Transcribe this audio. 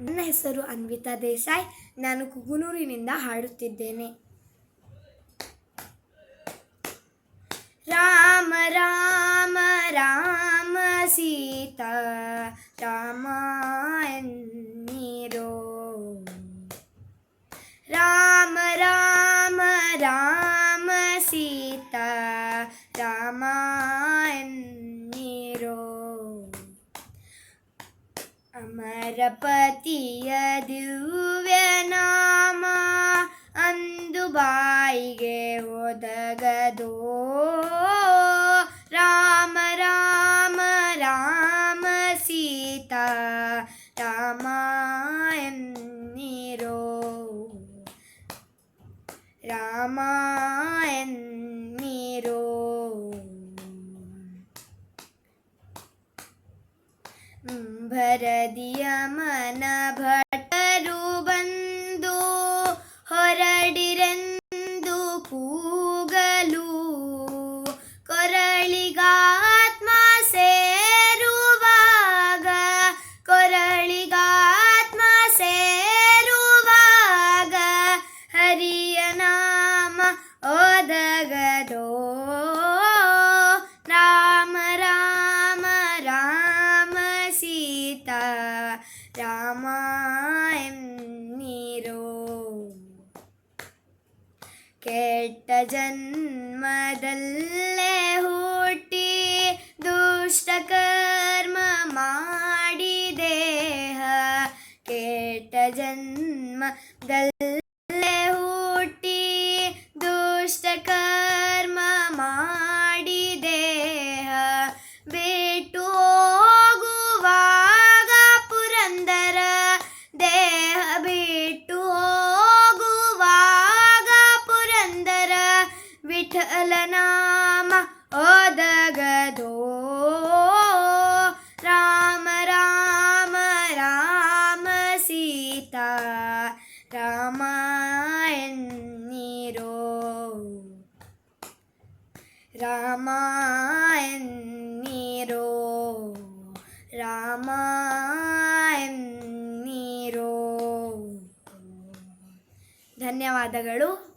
ನನ್ನ ಹೆಸರು ಅನ್ವಿತಾ ದೇಸಾಯ್. ನಾನು ಕುಗುನೂರಿನಿಂದ ಹಾಡುತ್ತಿದ್ದೇನೆ. ರಾಮ ರಾಮ ರಾಮ ಸೀತಾ ರಾಮ ನೀರೋ ರಾಮ ರಾಮ ರಾಮ ಸೀತಾ ರಾಮ ಅಮರಪತಿಯ ದಿವ್ಯ ನಾಮ ಅಂದು ಬಾಯಿಗೆ ಒದಗದೋ ರಾಮ ರಾಮ ರಾಮ ಸೀತಾ ರಾಮ ಎನ್ನೀರೋ ರಾಮ ಎನ್ನೀರೋ भर दिया मना भट ರಾಮ ಎನ್ನೀರೋ ಕೆಟ್ಟ ಜನ್ಮದಲ್ಲೇ ಹುಟ್ಟಿ ದುಷ್ಟ ಕರ್ಮ ಮಾಡಿ ದೇಹ ಕೆಟ್ಟ ಜನ್ಮದಲ್ಲೇ ವಿಠಲ ನಾಮ ಓದಗದೋ. ರಾಮ ರಾಮ ರಾಮ ಸೀತಾ ರಾಮ ಎನ್ನಿರೋ. ರಾಮ ಎನ್ನಿರೋ. ರಾಮ ಎನ್ನಿರೋ. ಧನ್ಯವಾದಗಳು.